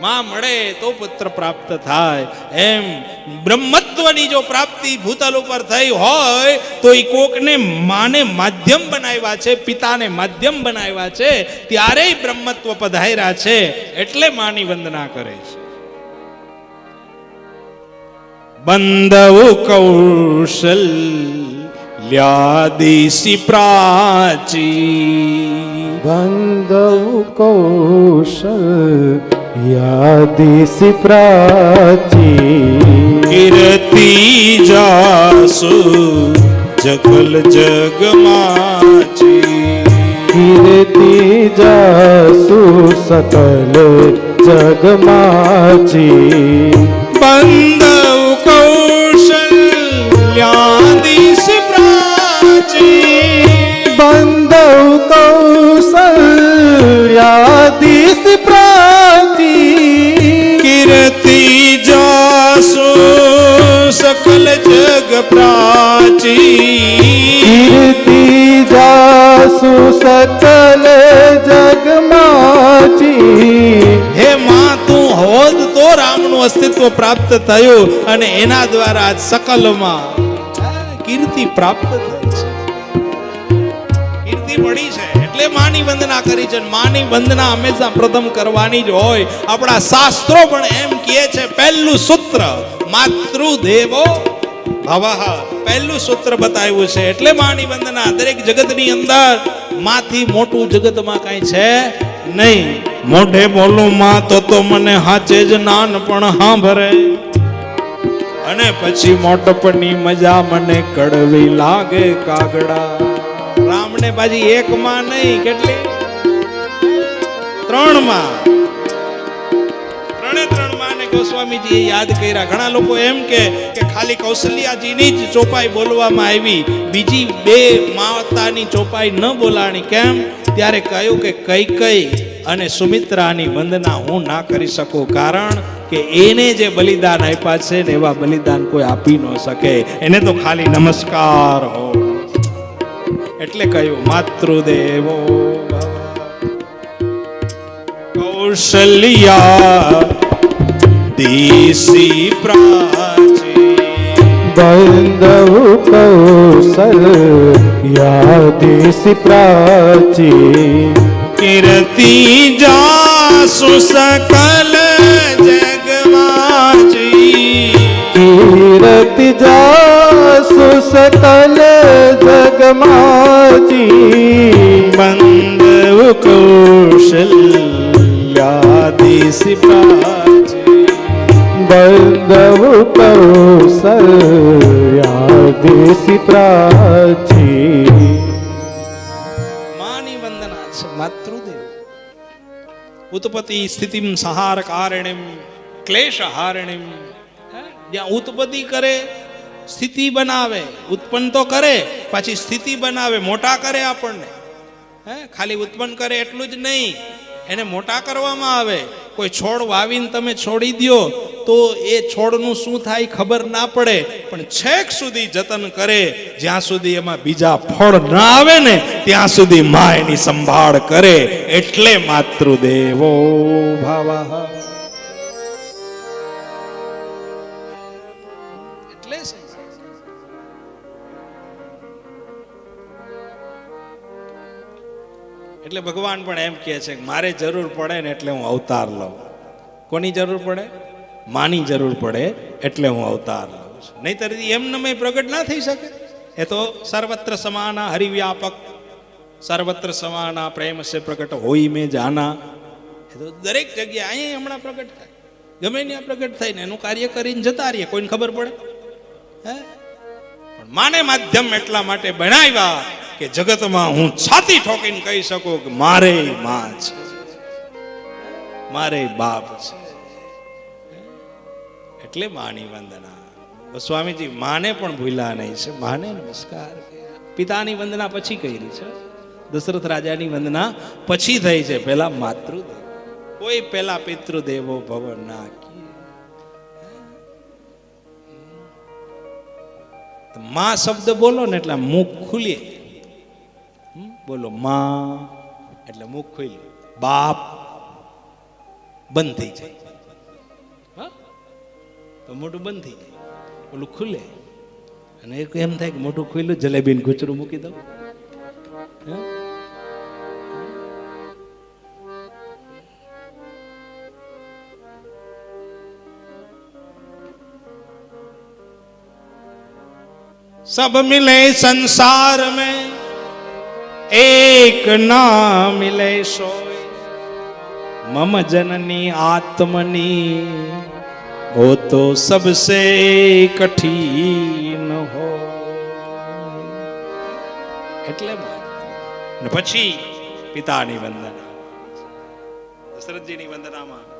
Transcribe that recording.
માં મળે તો પુત્ર પ્રાપ્ત થાય. એમ બ્રહ્મત્વની જો પ્રાપ્તિ ભૂતલ ઉપર થઈ હોય, તો એ કોકને માને માધ્યમ બનાવ્યા છે, પિતાને માધ્યમ બનાવ્યા છે ત્યારે બ્રહ્મત્વ પધાર્યા છે, એટલે માની વંદના કરે છે. બંધવ કૌશલ્યાદિશી પ્રાચી. બંધવ કૌશલ યાદિસી પ્રાચી કીર્તિ જાસુ જગલ જગમાચી કીર્તિ જાસુ સકલ જગમાચી બંધવ સકલ જગ પ્રાચી કીર્તિ જાસુ સકલ જગમાચી હે માં તું હોદ તો રામનું અસ્તિત્વ પ્રાપ્ત થયું અને એના દ્વારા આજ સકલમાં કીર્તિ પ્રાપ્ત થઈ છે। કીર્તિ મળી છે એટલે માની વંદના કરી છે માની વંદના હંમેશા પ્રથમ કરવાની જ હોય. આપણા શાસ્ત્રો પણ એમ કહે છે પહેલું સૂત્ર માતૃદેવો. ભવઃ. પહેલું સૂત્ર બતાવ્યું છે. એટલે માની વંદના, દરેક જગતની અંદર માથી મોટું જગતમાં કાંઈ છે નહીં. મોઢે બોલું માં, તો તો મને હાચે જ નાનપણ સાંભળે અને પછી મોટપની મજા મને કડવી લાગે કાગડા. રામને પાછી એક માં નહીં, કેટલી? ત્રણમાં ગોસ્વામીજીએ યાદ કર્યા. ઘણા લોકો એમ કે ખાલી કૌશલ્યાજીની જ ચોપાઈ બોલવામાં આવી. બીજી બે માતાની ચોપાઈ ન બોલાણી. કેમ? ત્યારે કહ્યું કે કઈ કઈ અને સુમિત્રાની વંદના હું ના કરી શકું. કારણ કે એને જે બલિદાન આપ્યા છે ને એવા બલિદાન કોઈ આપી ન શકે. એને તો ખાલી નમસ્કાર હો. એટલે કહ્યું, માતૃદેવો કૌશલ્યા દેશી પ્રાચી બંધવ કૌશલ યાદિસી પ્રાચી કીર્તિ જાસુ સકલ જગવાચી કીર્તિ જાસુ સકલ જગમાચી યા દેશી પ્રાચી બંધવ કૌશલ દેશી પ્રાચી માની વંદના છે માતૃદેવ ઉત્પત્તિ સ્થિતિમ સહાર કારણિમ ક્લેશ હારણિમ જ્યાં ઉત્પત્તિ કરે સ્થિતિ બનાવે ઉત્પન્ન તો કરે પાછી સ્થિતિ બનાવે મોટા કરે આપણને હે ખાલી ઉત્પન્ન કરે એટલું જ નહીં, એને મોટા કરવામાં આવે કોઈ છોડ વાવીને તમે છોડી દો તો એ છોડનું શું થાય ખબર ના પડે. પણ છેક સુધી જતન કરે, જ્યાં સુધી એમાં બીજા ફળ ના આવે ને, ત્યાં સુધી મા એની સંભાળ કરે. એટલે માતૃદેવો ભાવા એટલે એટલે ભગવાન પણ એમ કહે છે કે મારે જરૂર પડે ને એટલે હું અવતાર લઉં. કોની જરૂર પડે? માની જરૂર પડે એટલે હું અવતાર લઉં છું. નહીતર એમને પ્રગટ ના થઈ શકે. એ તો સર્વત્ર સમાના હરિવ્યાપક, સર્વત્ર સમાના પ્રેમ છે પ્રગટ હોય મેં જાના. એ તો દરેક જગ્યાએ અહીંયા હમણાં પ્રગટ થાય. ગમે ત્યાં પ્રગટ થાય ને એનું કાર્ય કરીને જતા રહીએ, કોઈને ખબર પડે? હે? પણ માને માધ્યમ એટલા માટે બનાવ્યા કે જગતમાં હું છાતી ઠોકીને કહી શકું કે મારે માં છે. મારે બાપ છે. એટલે માની વંદના. સ્વામીજી, માને પણ ભૂલ્યા નહીં છે. માને નમસ્કાર પિતાની વંદના પછી કરી છે. દશરથ રાજાની વંદના પછી થઈ છે. પેલા માતૃદેવ. કોઈ પેલા પિતૃદેવો ભવ ના માં શબ્દ બોલો ને એટલે મુખ ખુલે હમ? બોલો માં એટલે મુખ ખુલ્યું બાપ બંધ થઈ જાય તો મોઢું બંધ થઈ જાય ઓલું ખુલે અને એક એમ થાય કે મોઢું ખુલ્લું જલેબીને ગુચરું મૂકી દઉં હે? सब मिले संसार में એક ના મિલે સોય. મમ જનની આત્મની હો તો સબસે કઠિન હો. એટલે પછી પિતાની વંદના. દશરથજીની વંદનામાં